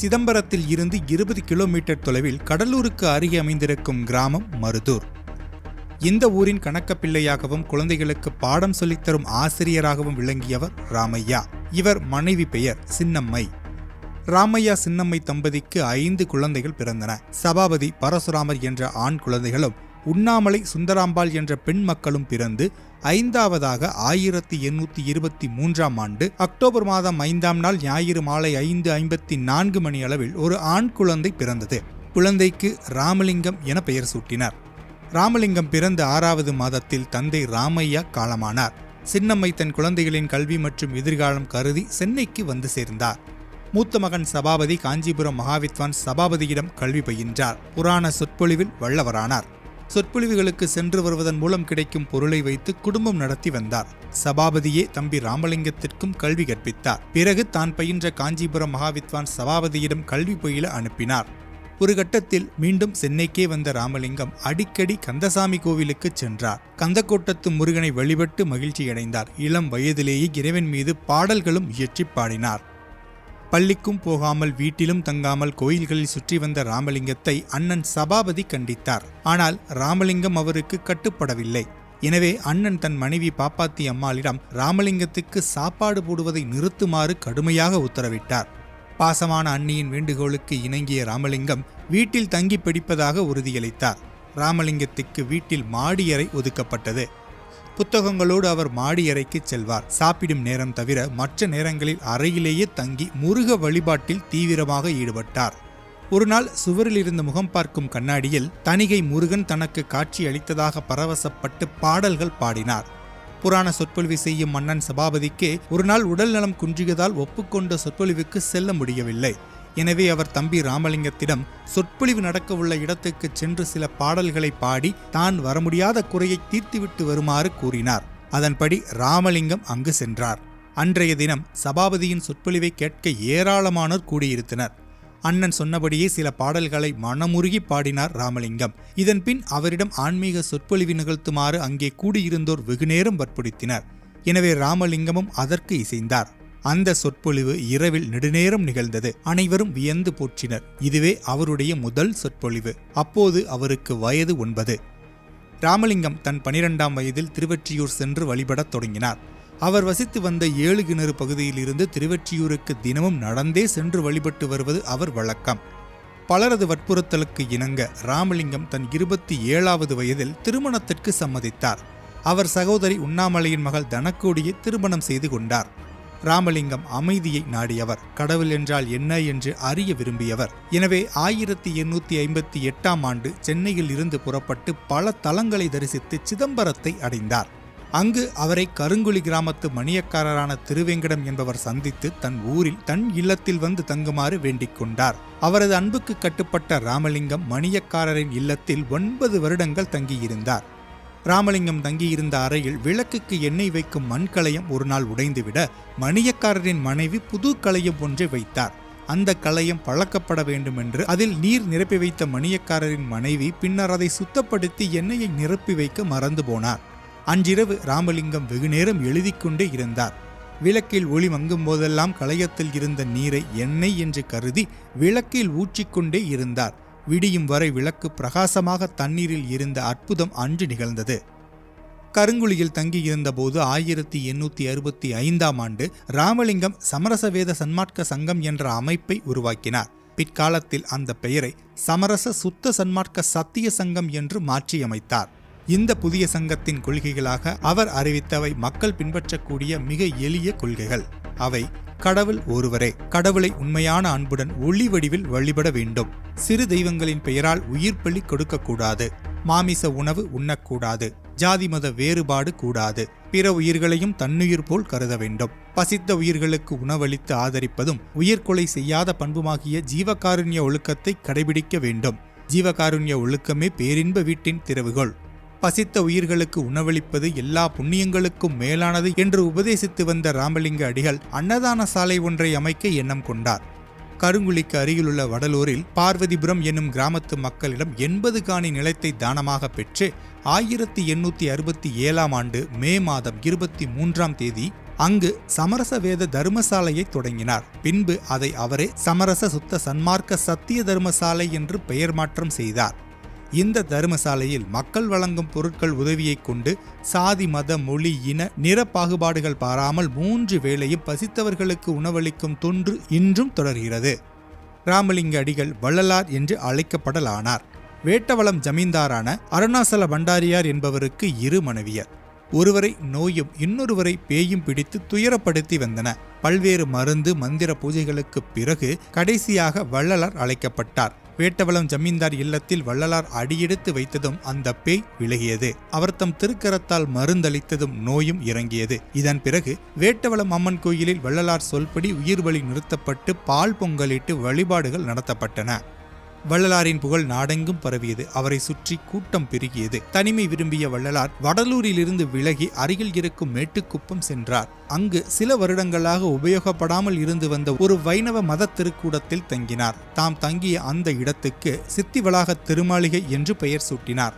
சிதம்பரத்தில் இருந்து இருபது கிலோமீட்டர் தொலைவில் கடலூருக்கு அருகே அமைந்திருக்கும் கிராமம் மருதூர். இந்த ஊரின் கணக்கப்பிள்ளையாகவும் குழந்தைகளுக்கு பாடம் சொல்லித்தரும் ஆசிரியராகவும் விளங்கியவர் ராமையா. இவர் மனைவி பெயர் சின்னம்மை. ராமையா சின்னம்மை தம்பதிக்கு ஐந்து குழந்தைகள் பிறந்தன. சபாபதி பரசுராமர் என்ற ஆண் குழந்தைகளும் உண்ணாமலை சுந்தராம்பாள் என்ற பெண் மக்களும் பிறந்து ஐந்தாவதாக ஆயிரத்தி எண்ணூற்றி இருபத்தி மூன்றாம் ஆண்டு அக்டோபர் மாதம் ஐந்தாம் நாள் ஞாயிறு மாலை ஐந்து ஐம்பத்தி நான்கு மணி அளவில் ஒரு ஆண் குழந்தை பிறந்தது. குழந்தைக்கு ராமலிங்கம் என பெயர் சூட்டினார். ராமலிங்கம் பிறந்த ஆறாவது மாதத்தில் தந்தை ராமையா காலமானார். சின்னம்மை தன் குழந்தைகளின் கல்வி மற்றும் எதிர்காலம் கருதி சென்னைக்கு வந்து சேர்ந்தார். மூத்த மகன் சபாபதி காஞ்சிபுரம் மகாவித்வான் சபாபதியிடம் கல்வி பயின்றார். புராண சொற்பொழிவில் வல்லவரானார். சொற்பொழிவுகளுக்கு சென்று வருவதன் மூலம் கிடைக்கும் பொருளை வைத்து குடும்பம் நடத்தி வந்தார். சபாபதியே தம்பி ராமலிங்கத்திற்கும் கல்வி கற்பித்தார். பிறகு தான் பயின்ற காஞ்சிபுரம் மகாவித்வான் சபாபதியிடம் கல்வி பயில அனுப்பினார். ஒரு கட்டத்தில் மீண்டும் சென்னைக்கே வந்த ராமலிங்கம் அடிக்கடி கந்தசாமி கோவிலுக்கு சென்றார். கந்தக்கோட்டத்து முருகனை வழிபட்டு மகிழ்ச்சியடைந்தார். இளம் வயதிலேயே இறைவன் மீது பாடல்களும் இயற்றி பாடினார். பள்ளிக்கும் போகாமல் வீட்டிலும் தங்காமல் கோயில்களில் சுற்றி வந்த ராமலிங்கத்தை அண்ணன் சபாபதி கண்டித்தார். ஆனால் ராமலிங்கம் அவருக்கு கட்டுப்படவில்லை. எனவே அண்ணன் தன் மனைவி பாப்பாத்தி அம்மாளிடம் ராமலிங்கத்துக்கு சாப்பாடு போடுவதை நிறுத்துமாறு கடுமையாக உத்தரவிட்டார். பாசமான அண்ணியின் வேண்டுகோளுக்கு இணங்கிய ராமலிங்கம் வீட்டில் தங்கி பிடிப்பதாக உறுதியளித்தார். ராமலிங்கத்துக்கு வீட்டில் மாடியறை ஒதுக்கப்பட்டது. புத்தகங்களோடு அவர் மாடி அறைக்கு செல்வார். சாப்பிடும் நேரம் தவிர மற்ற நேரங்களில் அறையிலேயே தங்கி முருக வழிபாட்டில் தீவிரமாக ஈடுபட்டார். ஒருநாள் சுவரில் இருந்த முகம் பார்க்கும் கண்ணாடியில் தணிகை முருகன் தனக்கு காட்சி அளித்ததாக பரவசப்பட்டு பாடல்கள் பாடினார். புராண சொற்பொழிவு செய்யும் மன்னன் சபாபதிக்கு ஒரு நாள் உடல் நலம் குன்றியதால் ஒப்புக்கொண்ட சொற்பொழிவுக்கு செல்ல முடியவில்லை. எனவே அவர் தம்பி ராமலிங்கத்திடம் சொற்பொழிவு நடக்கவுள்ள இடத்துக்கு சென்று சில பாடல்களை பாடி தான் வர முடியாத குறையை தீர்த்துவிட்டு வருமாறு கூறினார். அதன்படி ராமலிங்கம் அங்கு சென்றார். அன்றைய தினம் சபாபதியின் சொற்பொழிவை கேட்க ஏராளமானோர் கூடியிருந்தனர். அண்ணன் சொன்னபடியே சில பாடல்களை மனமுருகி பாடினார் ராமலிங்கம். இதன்பின் அவரிடம் ஆன்மீக சொற்பொழிவு நிகழ்த்துமாறு அங்கே கூடியிருந்தோர் வெகுநேரம் வற்புறுத்தினர். எனவே ராமலிங்கமும் அதற்கு இசைந்தார். அந்த சொற்பொழிவு இரவில் நெடுநேரம் நிகழ்ந்தது. அனைவரும் வியந்து போற்றினர். இதுவே அவருடைய முதல் சொற்பொழிவு. அப்போது அவருக்கு வயது ஒன்பது. ராமலிங்கம் தன் பனிரெண்டாம் வயதில் திருவெற்றியூர் சென்று வழிபடத் தொடங்கினார். அவர் வசித்து வந்த ஏழு கிணறு பகுதியிலிருந்து திருவெற்றியூருக்கு தினமும் நடந்தே சென்று வழிபட்டு வருவது அவர் வழக்கம். பலரது வற்புறுத்தலுக்கு இணங்க ராமலிங்கம் தன் இருபத்தி ஏழாவது வயதில் திருமணத்திற்கு சம்மதித்தார். அவர் சகோதரி உண்ணாமலையின் மகள் தனக்கோடியை திருமணம் செய்து கொண்டார். ராமலிங்கம் அமைதியை நாடியவர். கடவுள் என்றால் என்ன என்று அறிய விரும்பியவர். எனவே ஆயிரத்தி எண்ணூத்தி ஐம்பத்தி எட்டாம் ஆண்டு சென்னையில் இருந்து புறப்பட்டு பல தலங்களை தரிசித்து சிதம்பரத்தை அடைந்தார். அங்கு அவரை கருங்குழி கிராமத்து மணியக்காரரான திருவேங்கடம் என்பவர் சந்தித்து தன் ஊரில் தன் இல்லத்தில் வந்து தங்குமாறு வேண்டிக் கொண்டார். அவரது அன்புக்கு கட்டுப்பட்ட ராமலிங்கம் மணியக்காரரின் இல்லத்தில் ஒன்பது வருடங்கள் தங்கியிருந்தார். ராமலிங்கம் தங்கியிருந்த அறையில் விளக்குக்கு எண்ணெய் வைக்கும் மண்கலயம் ஒரு நாள் உடைந்துவிட மணியக்காரரின் மனைவி புது கலையம் ஒன்றை வைத்தார். அந்த கலையம் பழக்கப்பட வேண்டுமென்று அதில் நீர் நிரப்பி வைத்த மணியக்காரரின் மனைவி பின்னர் அதை சுத்தப்படுத்தி எண்ணெயை நிரப்பி வைக்க மறந்து போனார். அன்றிரவு ராமலிங்கம் வெகுநேரம் எழுதி கொண்டே இருந்தார். விளக்கில் ஒளி மங்கும் போதெல்லாம் களையத்தில் இருந்த நீரை எண்ணெய் என்று கருதி விளக்கில் ஊற்றிக்கொண்டே இருந்தார். விடியும் வரை விளக்கு பிரகாசமாக தண்ணீரில் இருந்த அற்புதம் அன்று நிகழ்ந்தது. கருங்குழியில் தங்கியிருந்தபோது ஆயிரத்தி எண்ணூற்றி அறுபத்தி ஐந்தாம் ஆண்டு ராமலிங்கம் சமரசவேத சன்மார்க்க சங்கம் என்ற அமைப்பை உருவாக்கினார். பிற்காலத்தில் அந்த பெயரை சமரச சுத்த சன்மார்க்க சத்திய சங்கம் என்று மாற்றியமைத்தார். இந்த புதிய சங்கத்தின் கொள்கைகளாக அவர் அறிவித்தவை மக்கள் பின்பற்றக்கூடிய மிக எளிய கொள்கைகள். அவை கடவுள் ஒருவரே கடவுளை உண்மையான அன்புடன் ஒளி வடிவில் வழிபட வேண்டும். சிறு தெய்வங்களின் பெயரால் உயிர் பலி கொடுக்கக்கூடாது. மாமிச உணவு உண்ணக்கூடாது. ஜாதி மத வேறுபாடு கூடாது. பிற உயிர்களையும் தன்னுயிர் போல் கருத வேண்டும். பசித்த உயிர்களுக்கு உணவளித்து ஆதரிப்பதும் உயிர்கொலை செய்யாத பண்புமாகிய ஜீவகாருண்ய ஒழுக்கத்தை கடைபிடிக்க வேண்டும். ஜீவகாருண்ய ஒழுக்கமே பேரின்ப வீட்டின் திறவுகோள். பசித்த உயிர்களுக்கு உணவளிப்பது எல்லா புண்ணியங்களுக்கும் மேலானது என்று உபதேசித்து வந்த ராமலிங்க அடிகள் அன்னதான சாலை ஒன்றை அமைக்க எண்ணம் கொண்டார். கருங்குழிக்கு அருகிலுள்ள வடலூரில் பார்வதிபுரம் என்னும் கிராமத்து மக்களிடம் எண்பது காணி நிலத்தை தானமாக பெற்று ஆயிரத்தி எண்ணூத்தி அறுபத்தி ஏழாம் ஆண்டு மே மாதம் இருபத்தி மூன்றாம் தேதி அங்கு சமரச வேத தர்மசாலையை தொடங்கினார். பின்பு அதை அவரே சமரச சுத்த சன்மார்க்க சத்திய தர்மசாலை என்று பெயர் மாற்றம் செய்தார். இந்த தர்மசாலையில் மக்கள் வழங்கும் பொருட்கள் உதவியைக் கொண்டு சாதி மத மொழி இன நிற பாகுபாடுகள் பாராமல் மூன்று வேளையும் பசித்தவர்களுக்கு உணவளிக்கும் தொன்று இன்றும் தொடர்கிறது. ராமலிங்க அடிகள் வள்ளலார் என்று அழைக்கப்படலானார். வேட்டவளம் ஜமீன்தாரான அருணாசல பண்டாரியார் என்பவருக்கு இரு மனைவியர். ஒருவரை நோயும் இன்னொருவரை பேயும் பிடித்து துயரப்படுத்தி வந்தன. பல்வேறு மருந்து மந்திர பூஜைகளுக்குப் பிறகு கடைசியாக வள்ளலார் அழைக்கப்பட்டார். வேட்டவளம் ஜமீன்தார் இல்லத்தில் வள்ளலார் அடியெடுத்து வைத்ததும் அந்த பேய் விலகியது. அவர் தம் திருக்கரத்தால் மருந்தளித்ததும் நோயும் இறங்கியது. இதன் பிறகு வேட்டவளம் அம்மன் கோயிலில் வள்ளலார் சொல்படி உயிர் வழி நிறுத்தப்பட்டு பால் பொங்கலிட்டு வழிபாடுகள் நடத்தப்பட்டன. வள்ளலாரின் புகழ் நாடெங்கும் பரவியது. அவரை சுற்றி கூட்டம் பெருகியது. தனிமை விரும்பிய வள்ளலார் வடலூரிலிருந்து விலகி அருகில் இருக்கும் மேட்டுக்குப்பம் சென்றார். அங்கு சில வருடங்களாக உபயோகப்படாமல் இருந்து வந்த ஒரு வைணவ மத திருக்கூடத்தில் தங்கினார். தாம் தங்கிய அந்த இடத்துக்கு சித்தி வளாக திருமாளிகை என்று பெயர் சூட்டினார்.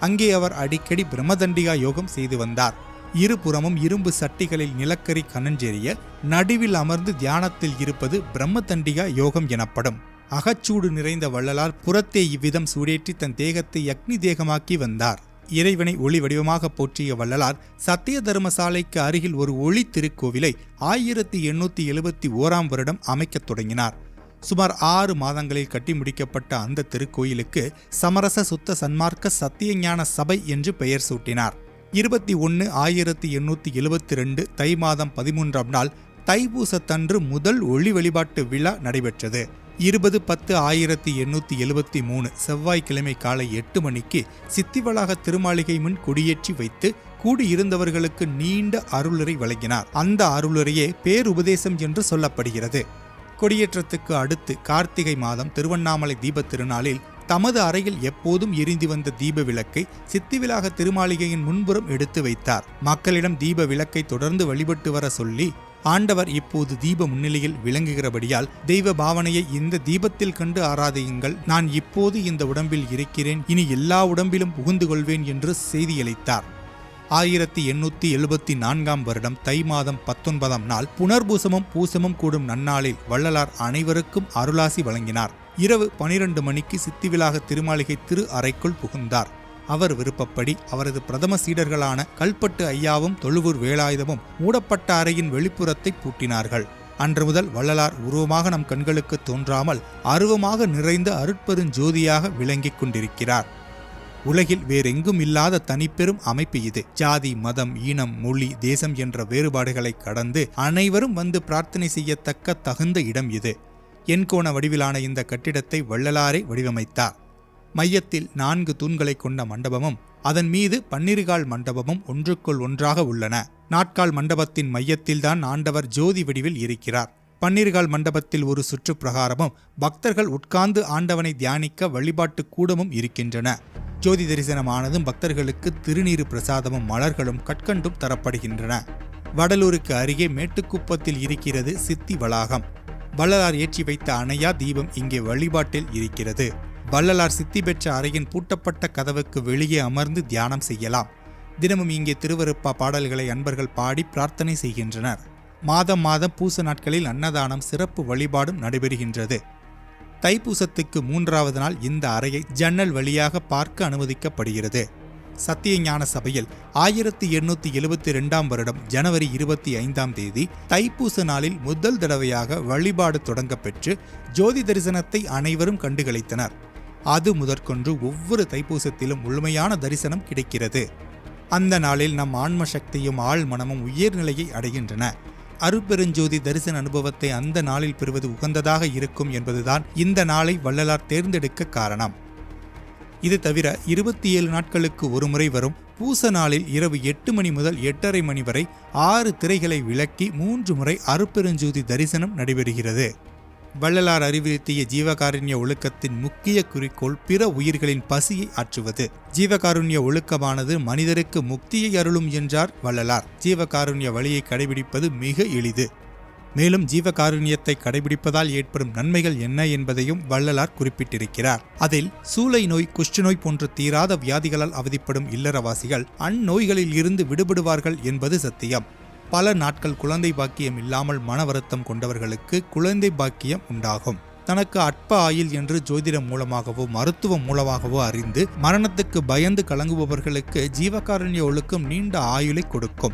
அங்கே அவர் அடிக்கடி பிரம்மதண்டிகா யோகம் செய்து வந்தார். இருபுறமும் இரும்பு சட்டிகளில் நிலக்கரி கனஞ்செறிய நடுவில் அமர்ந்து தியானத்தில் இருப்பது பிரம்மதண்டிகா யோகம் எனப்படும். அகச்சூடு நிறைந்த வள்ளலார் புறத்தே இவ்விதம் சூடேற்றி தன் தேகத்தை அக்னி தேகமாக்கி வந்தார். இறைவனை ஒளி வடிவமாக போற்றிய வள்ளலார் சத்திய தர்மசாலைக்கு அருகில் ஒரு ஒளி திருக்கோவிலை ஆயிரத்தி எண்ணூத்தி எழுபத்தி ஓராம் வருடம் அமைக்கத் தொடங்கினார். சுமார் ஆறு மாதங்களில் கட்டி முடிக்கப்பட்ட அந்த திருக்கோயிலுக்கு சமரச சுத்த சன்மார்க்க சத்தியஞான சபை என்று பெயர் சூட்டினார். இருபத்தி ஒன்று ஆயிரத்தி எண்ணூற்றி எழுபத்தி ரெண்டு தை மாதம் பதிமூன்றாம் நாள் தைப்பூசத்தன்று முதல் ஒளி வழிபாட்டு விழா நடைபெற்றது. இருபது பத்து ஆயிரத்தி எண்ணூற்றி எழுபத்தி மூணு செவ்வாய்க்கிழமை காலை எட்டு மணிக்கு சித்திவளாக திருமாளிகை முன் கொடியேற்றி வைத்து கூடியிருந்தவர்களுக்கு நீண்ட அருளுரை வழங்கினார். அந்த அருளுரையே பேருபதேசம் என்று சொல்லப்படுகிறது. கொடியேற்றத்துக்கு அடுத்து கார்த்திகை மாதம் திருவண்ணாமலை தீபத் திருநாளில் தமது அறையில் எப்போதும் எரிந்து வந்த தீப விளக்கை சித்திவிலாக திருமாளிகையின் முன்புறம் எடுத்து வைத்தார். மக்களிடம் தீப விளக்கை தொடர்ந்து வழிபட்டு வர சொல்லி ஆண்டவர் இப்போது தீப முன்னிலையில் விளங்குகிறபடியால் தெய்வ பாவனையை இந்த தீபத்தில் கண்டு ஆராதியுங்கள். நான் இப்போது இந்த உடம்பில் இருக்கிறேன். இனி எல்லா உடம்பிலும் புகுந்து கொள்வேன் என்று செய்தியளித்தார். ஆயிரத்தி எண்ணூத்தி எழுபத்தி நான்காம் வருடம் தை மாதம் பத்தொன்பதாம் நாள் புனர்பூசமும் பூசமும் கூடும் நன்னாளில் வள்ளலார் அனைவருக்கும் அருளாசி வழங்கினார். இரவு பனிரெண்டு மணிக்கு சித்திவிலாக திருமாளிகை திரு அறைக்குள் புகுந்தார். அவர் விருப்பப்படி அவரது பிரதம சீடர்களான கல்பட்டு ஐயாவும் தொழுவூர் வேலாயுதமும் மூடப்பட்ட அறையின் வெளிப்புறத்தை பூட்டினார்கள். அன்று முதல் வள்ளலார் உருவமாக நம் கண்களுக்கு தோன்றாமல் அருவமாக நிறைந்த அருட்பெருஞ்சோதியாக விளங்கிக் கொண்டிருக்கிறார். உலகில் வேறெங்கும் இல்லாத தனிப்பெரும் அமைப்பு இது. ஜாதி மதம் ஈனம் மொழி தேசம் என்ற வேறுபாடுகளை கடந்து அனைவரும் வந்து பிரார்த்தனை செய்யத்தக்க தகுந்த இடம் இது. எண்கோண வடிவிலான இந்த கட்டிடத்தை வள்ளலாரே வடிவமைத்தார். மையத்தில் நான்கு தூண்களை கொண்ட மண்டபமும் அதன் மீது பன்னிருகால் மண்டபமும் ஒன்றுக்குள் ஒன்றாக உள்ளன. நாட்கால் மண்டபத்தின் மையத்தில்தான் ஆண்டவர் ஜோதி வடிவில் இருக்கிறார். பன்னிருகால் மண்டபத்தில் ஒரு சுற்று பிரகாரமும் பக்தர்கள் உட்கார்ந்து ஆண்டவனை தியானிக்க வழிபாட்டு கூடமும் இருக்கின்றன. ஜோதி தரிசனமானதும் பக்தர்களுக்கு திருநீறு பிரசாதமும் மலர்களும் கற்கண்டும் தரப்படுகின்றன. வடலூருக்கு அருகே மேட்டுக்குப்பத்தில் இருக்கிறது சித்தி வளாகம். வள்ளலார் ஏற்றி வைத்த அணையா தீபம் இங்கே வழிபாட்டில் இருக்கிறது. வள்ளலார் சித்தி பெற்ற அறையின் பூட்டப்பட்ட கதவுக்கு வெளியே அமர்ந்து தியானம் செய்யலாம். தினமும் இங்கே திருவருப்பா பாடல்களை அன்பர்கள் பாடி பிரார்த்தனை செய்கின்றனர். மாதம் மாதம் பூச நாட்களில் அன்னதானம் சிறப்பு வழிபாடும் நடைபெறுகின்றது. தைப்பூசத்துக்கு மூன்றாவது நாள் இந்த அறையை ஜன்னல் வழியாக பார்க்க அனுமதிக்கப்படுகிறது. சத்தியஞான சபையில் ஆயிரத்தி எண்ணூத்தி எழுபத்தி ரெண்டாம் வருடம் ஜனவரி இருபத்தி ஐந்தாம் தேதி தைப்பூச நாளில் முதல் தடவையாக வழிபாடு தொடங்கப்பெற்று ஜோதி தரிசனத்தை அனைவரும் கண்டுகளித்தனர் அது முதற்கொன்று ஒவ்வொரு தைப்பூசத்திலும் முழுமையான தரிசனம் கிடைக்கிறது. அந்த நாளில் நம் ஆன்ம சக்தியும் ஆள் மனமும் உயர்நிலையை அடைகின்றன. அருப்பெருஞ்சோதி தரிசன அனுபவத்தை அந்த நாளில் பெறுவது உகந்ததாக இருக்கும் என்பதுதான் இந்த நாளை வள்ளலார் தேர்ந்தெடுக்க காரணம். இது தவிர இருபத்தி ஏழு நாட்களுக்கு ஒரு முறை வரும் பூச நாளில் இரவு எட்டு மணி முதல் எட்டரை மணி வரை ஆறு திரைகளை விளக்கி மூன்று முறை அருப்பெருஞ்சோதி தரிசனம் நடைபெறுகிறது. வள்ளலார் அறிவுறுத்திய ஜீவகாருண்ய ஒழுக்கத்தின் முக்கிய குறிக்கோள் பிற உயிர்களின் பசியை ஆற்றுவது. ஜீவகாருண்ய ஒழுக்கமானது மனிதருக்கு முக்தியை அருளும் என்றார் வள்ளலார். ஜீவகாருண்ய வழியை கடைபிடிப்பது மிக எளிது. மேலும் ஜீவகாருண்யத்தை கடைபிடிப்பதால் ஏற்படும் நன்மைகள் என்ன என்பதையும் வள்ளலார் குறிப்பிட்டிருக்கிறார். அதில் சூளை நோய் குஷ்டநோய் போன்ற தீராத வியாதிகளால் அவதிப்படும் இல்லறவாசிகள் அந்நோய்களில் இருந்து விடுபடுவார்கள் என்பது சத்தியம். பல நாட்கள் குழந்தை பாக்கியம் இல்லாமல் மன வருத்தம் கொண்டவர்களுக்கு குழந்தை பாக்கியம் உண்டாகும். தனக்கு அற்ப ஆயில் என்று ஜோதிடம் மூலமாகவோ மருத்துவம் மூலமாகவோ அறிந்து மரணத்துக்கு பயந்து கலங்குபவர்களுக்கு ஜீவகாரண்ய ஒழுக்கம் நீண்ட ஆயுளை கொடுக்கும்.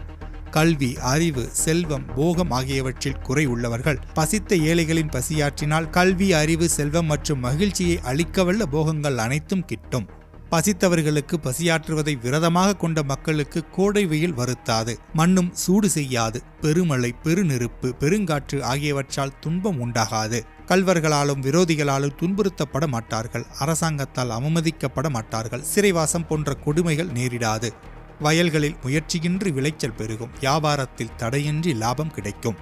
கல்வி அறிவு செல்வம் போகம் ஆகியவற்றில் குறை உள்ளவர்கள் பசித்த ஏழைகளின் பசியாற்றினால் கல்வி அறிவு செல்வம் மற்றும் மகிழ்ச்சியை அளிக்கவல்ல போகங்கள் அனைத்தும் கிட்டும். பசித்தவர்களுக்கு பசியாற்றுவதை விரதமாக கொண்ட மக்களுக்கு கோடை வெயில் வருத்தாது மண்ணும் சூடு செய்யாது பெருமழை பெருநெருப்பு பெருங்காற்று ஆகியவற்றால் துன்பம் உண்டாகாது. கல்வர்களாலும் விரோதிகளாலும் துன்புறுத்தப்பட மாட்டார்கள் அரசாங்கத்தால் அவமதிக்கப்பட மாட்டார்கள் சிறைவாசம் போன்ற கொடுமைகள் நேரிடாது. வயல்களில் முயற்சியின்றி விளைச்சல் பெருகும் வியாபாரத்தில் தடையின்றி லாபம் கிடைக்கும்.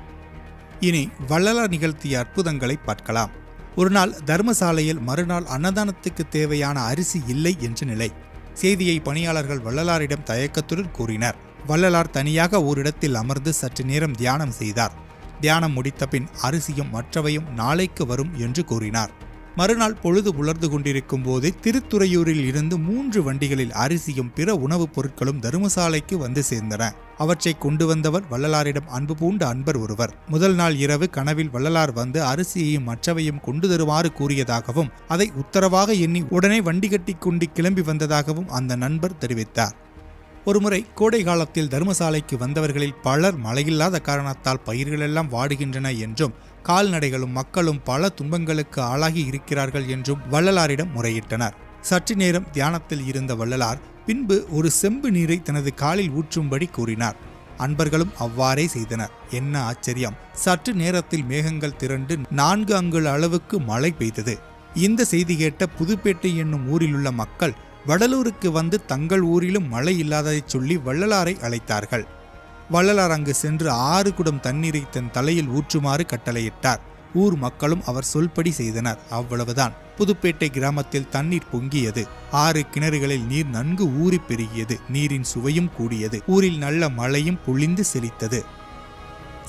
இனி வள்ளலார் நிகழ்த்திய அற்புதங்களை பார்க்கலாம். ஒரு நாள் தர்மசாலையில் மறுநாள் அன்னதானத்துக்கு தேவையான அரிசி இல்லை என்ற நிலை. செய்தியை பணியாளர்கள் வள்ளலாரிடம் தயக்கத்துடன் கூறினர். வள்ளலார் தனியாக ஓரிடத்தில் அமர்ந்து சற்று நேரம் தியானம் செய்தார். தியானம் முடித்த பின் அரிசியும் மற்றவையும் நாளைக்கு வரும் என்று கூறினார். மறுநாள் பொழுது புலர்ந்து கொண்டிருக்கும் போது திருத்துறையூரில் இருந்து மூன்று வண்டிகளில் அரிசியும் பிற உணவுப் பொருட்களும் தருமசாலைக்கு வந்து சேர்ந்தன. அவற்றை கொண்டு வந்தவர் வள்ளலாரிடம் அன்பு பூண்ட அன்பர் ஒருவர். முதல் நாள் இரவு கனவில் வள்ளலார் வந்து அரிசியையும் மற்றவையும் கொண்டு தருமாறு கூறியதாகவும் அதை உத்தரவாக எண்ணி உடனே வண்டி கட்டி கொண்டு கிளம்பி வந்ததாகவும் அந்த நண்பர் தெரிவித்தார். ஒருமுறை கோடை காலத்தில் தர்மசாலைக்கு வந்தவர்களில் பலர் மழையில்லாத காரணத்தால் பயிர்களெல்லாம் வாடுகின்றன என்றும் கால்நடைகளும் மக்களும் பல துன்பங்களுக்கு ஆளாகி இருக்கிறார்கள் என்றும் வள்ளலாரிடம் முறையிட்டனர். சற்று நேரம் தியானத்தில் இருந்த வள்ளலார் பின்பு ஒரு செம்பு நீரை தனது காலில் ஊற்றும்படி கூறினார். அன்பர்களும் அவ்வாறே செய்தனர். என்ன ஆச்சரியம்! சற்று நேரத்தில் மேகங்கள் திரண்டு நான்கு அங்குல அளவுக்கு மழை பெய்தது. இந்த செய்தி கேட்ட புதுப்பேட்டை என்னும் ஊரில் உள்ள மக்கள் வடலூருக்கு வந்து தங்கள் ஊரிலும் மழை இல்லாததைச் சொல்லி வள்ளலாரை அழைத்தார்கள். வள்ளலார் அங்கு சென்று ஆறு குடம் தண்ணீரை தன் தலையில் ஊற்றுமாறு கட்டளையிட்டார். ஊர் மக்களும் அவர் சொல்படி செய்தனர். அவ்வளவுதான். புதுப்பேட்டை கிராமத்தில் தண்ணீர் பொங்கியது. ஆறு கிணறுகளில் நீர் நன்கு ஊறி பெருகியது. நீரின் சுவையும் கூடியது. ஊரில் நல்ல மழையும் பொழிந்து செழித்தது.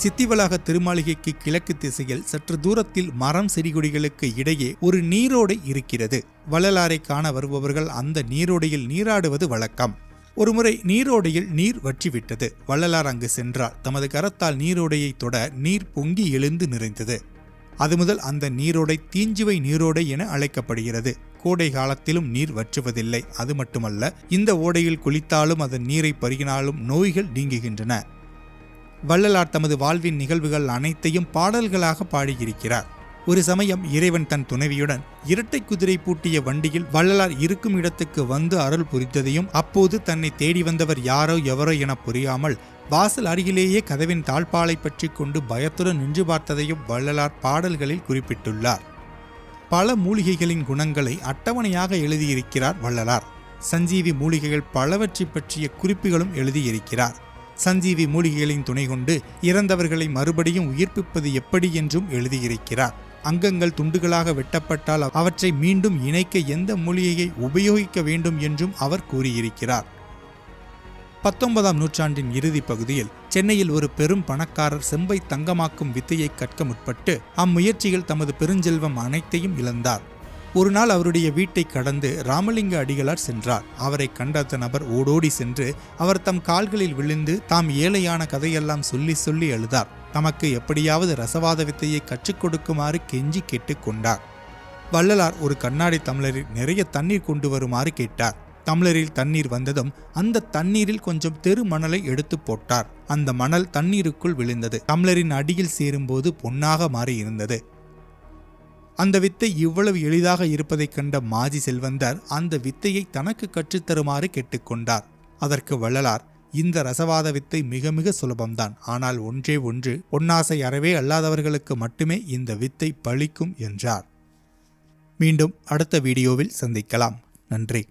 சித்திவளாக திருமாளிகைக்கு கிழக்கு திசையில் சற்று தூரத்தில் மரம் செடிகொடிகளுக்கு இடையே ஒரு நீரோடை இருக்கிறது. வள்ளலாரை காண வருபவர்கள் அந்த நீரோடையில் நீராடுவது வழக்கம். ஒருமுறை நீரோடையில் நீர் வற்றிவிட்டது. வள்ளலார் அங்கு சென்றார். தமது கரத்தால் நீரோடையை தொட நீர் பொங்கி எழுந்து நிறைந்தது. அது முதல் அந்த நீரோடை தீஞ்சுவை நீரோடை என அழைக்கப்படுகிறது. கோடை காலத்திலும் நீர் வற்றுவதில்லை. அது மட்டுமல்ல இந்த ஓடையில் குளித்தாலும் அதன் நீரை பருகினாலும் நோய்கள் நீங்குகின்றன. வள்ளலார் தமது வாழ்வின் நிகழ்வுகள் அனைத்தையும் பாடல்களாக பாடியிருக்கிறார். ஒரு சமயம் இறைவன் தன் துணைவியுடன் இரட்டை குதிரை பூட்டிய வண்டியில் வள்ளலார் இருக்கும் இடத்துக்கு வந்து அருள் புரித்ததையும் அப்போது தன்னை தேடி வந்தவர் யாரோ எவரோ என புரியாமல் வாசல் அருகிலேயே கதவின் தாழ்பாலை பற்றி கொண்டு பயத்துடன் நின்று பார்த்ததையும் வள்ளலார் பாடல்களில் குறிப்பிட்டுள்ளார். பல மூலிகைகளின் குணங்களை அட்டவணையாக எழுதியிருக்கிறார் வள்ளலார். சஞ்சீவி மூலிகைகள் பலவற்றை பற்றிய குறிப்புகளும் எழுதியிருக்கிறார். சஞ்சீவி மூலிகைகளின் துணை கொண்டு இறந்தவர்களை மறுபடியும் உயிர்ப்பிப்பது எப்படி என்றும் எழுதியிருக்கிறார். அங்கங்கள் துண்டுகளாக வெட்டப்பட்டால் அவற்றை மீண்டும் இணைக்க எந்த மொழியையை உபயோகிக்க வேண்டும் என்றும் அவர் கூறியிருக்கிறார். பத்தொன்பதாம் நூற்றாண்டின் இறுதி பகுதியில் சென்னையில் ஒரு பெரும் பணக்காரர் செம்பை தங்கமாக்கும் வித்தையை கற்க முற்பட்டு அம்முயற்சியில் தமது பெருஞ்செல்வம் அனைத்தையும் இழந்தார். ஒரு நாள் அவருடைய வீட்டை கடந்து ராமலிங்க அடிகளார் சென்றார். அவரை கண்ட அந்த நபர் ஓடோடி சென்று அவர் தம் கால்களில் விழுந்து தாம் ஏழையான கதையெல்லாம் சொல்லி சொல்லி அழுதார். தமக்கு எப்படியாவது ரசவாத வித்தையை கற்றுக் கொடுக்குமாறு கெஞ்சி கேட்டுக்கொண்டார். வள்ளலார் ஒரு கண்ணாடி தமிழரில் நிறைய தண்ணீர் கொண்டு வருமாறு கேட்டார். தமிழரில் தண்ணீர் வந்ததும் அந்த தண்ணீரில் கொஞ்சம் தெரு மணலை எடுத்து போட்டார். அந்த மணல் தண்ணீருக்குள் விழுந்தது. தமிழரின் அடியில் சேரும்போது பொன்னாக மாறி இருந்தது. அந்த வித்தை இவ்வளவு எளிதாக இருப்பதைக் கண்ட மாஜி செல்வந்தர் அந்த வித்தையை தனக்கு கற்றுத்தருமாறு கேட்டுக்கொண்டார். அதற்கு வள்ளலார் இந்த ரசவாத வித்தை மிக மிக சுலபம்தான். ஆனால் ஒன்றே ஒன்று பொன்னாசை அறவே அல்லாதவர்களுக்கு மட்டுமே இந்த வித்தை பழிக்கும் என்றார். மீண்டும் அடுத்த வீடியோவில் சந்திக்கலாம். நன்றி.